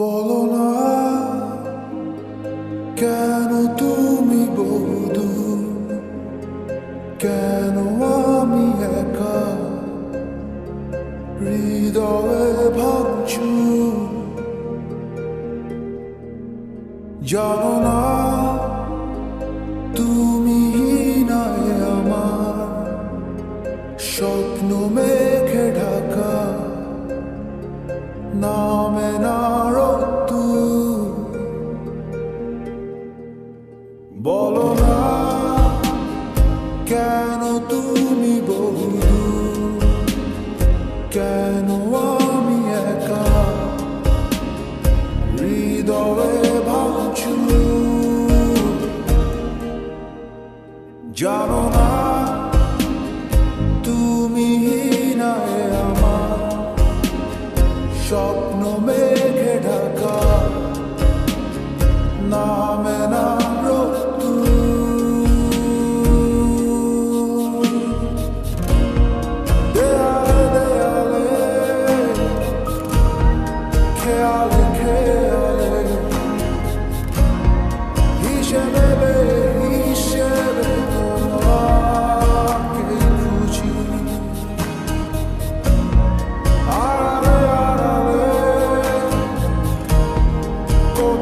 বলো না, কেন তুমি বহুদূর কেন আমি একা? হৃদয়ে ভাবছু? জানো না, তুমি নাই আমার স্বপ্ন মেঘে ঢাকা। না বলো না, কেন তুমি বহুদূর কেন আমি একা? হৃদয়ে ভাবছু জানো না, তুমি নাই আমার স্বপ্ন মেঘে ঢাকা। নামে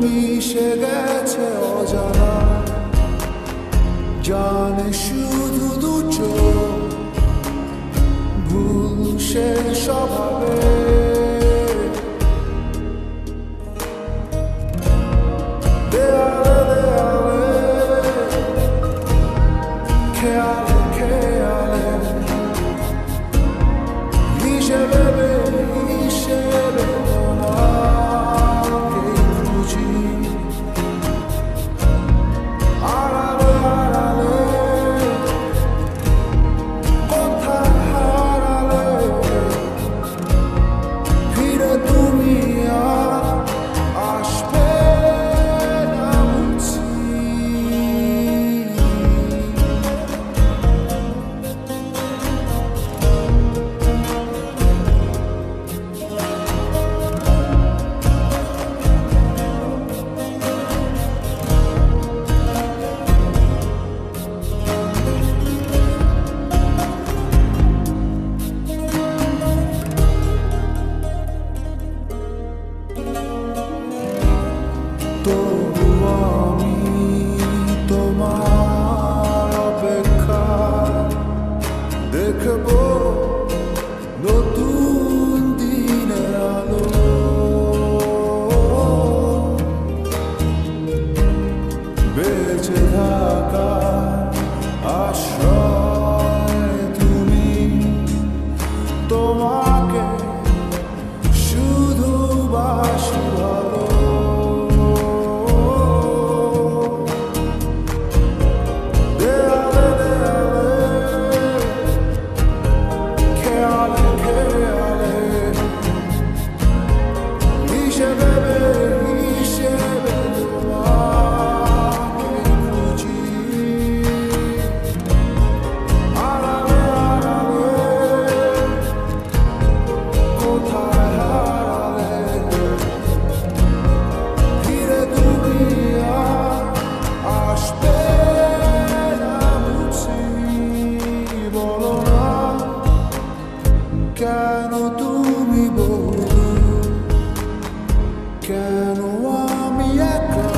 মিশে গেছে অজানা। জানে শুধু দেখব নতুন দিনের আলো। বেঁচে থাকা কেন আমি একা?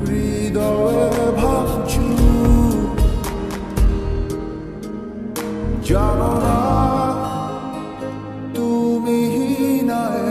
হৃদয়ে ভাবছু। জানো না তুমি নাই